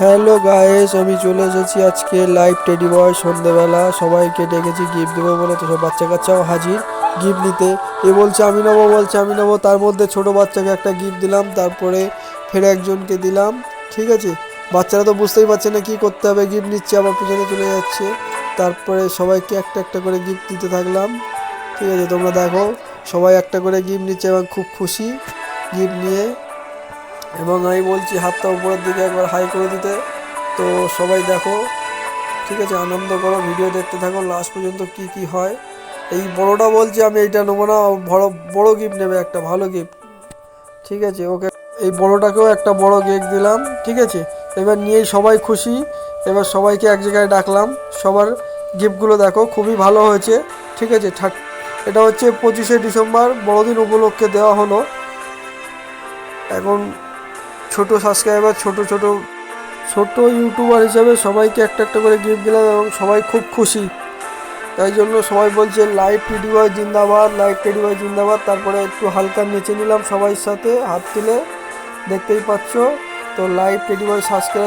Hello guys আমি চলে এসেছি আজকে লাইভ টেডি বয় সন্ধেবেলা। সবাইকে ডেকেছি গিফট দেবো বলে তো সব বাচ্চা কাচ্চাও হাজির গিফট নিতে। এ বলছে, আমি নেব, বলছে, আমি নেব। তার মধ্যে ছোট বাচ্চাকে একটা গিফট দিলাম, তারপরে ফের একজনকে দিলাম। ঠিক আছে? বাচ্চারা তো বুঝতেই পারছে না কী করতে হবে। গিফট নিচ্ছে, আবার পিছনে চলে যাচ্ছে। তারপরে সবাইকে একটা একটা করে গিফট দিতে থাকলাম। ঠিক আছে, তোমরা দেখো, সবাই একটা করে গিফট নিচ্ছে এবং খুব খুশি গিফট নিয়ে। এবং আমি বলছি হাতটা উপরের দিকে একবার হাই করে দিতে। তো সবাই দেখো, ঠিক আছে, আনন্দ করো ভিডিও দেখতে থাকো লাস্ট পর্যন্ত কি কি হয়। এই বড়টা বলছি আমি, এইটা নেব না, বড় বড় গিফট নেবে একটা, ভালো গিফট ঠিক আছে, ওকে, এই বড়টাকেও একটা বড় কেক দিলাম, ঠিক আছে। এবার নিয়েই সবাই খুশি, এবার সবাইকে এক জায়গায় ডাকলাম, সবার গিফটগুলো দেখো, খুবই ভালো হয়েছে, ঠিক আছে এটা হচ্ছে পঁচিশে ডিসেম্বর, বড়দিন উপলক্ষে দেওয়া হলো। এখন ছোট সাবস্ক্রাইবার ছোট ছোট ছোট ইউটিউবার হিসাবে সবাইকে একটা একটা করে গিফট দিলাম এবং সবাই খুব খুশি। তাই জন্য সবাই বলছে লাইভ টিডি বয় জিন্দাবাদ লাইভ টিডি বয় জিন্দাবাদ। তারপরে একটু হালকা নেচে নিলাম সবাই সাথে, হাত তুলে দেখতেই পাচ্ছ। তো লাইভ টিডি বয় সাবস্ক্রাইব